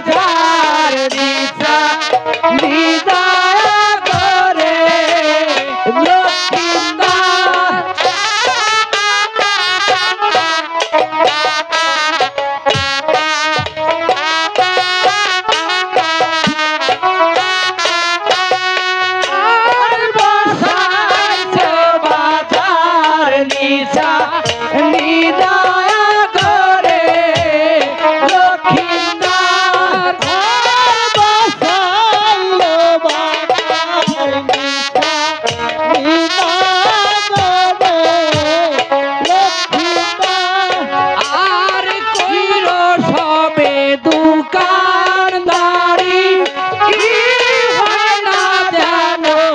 রাধার নিশা নিদা করে লক্ষ্মী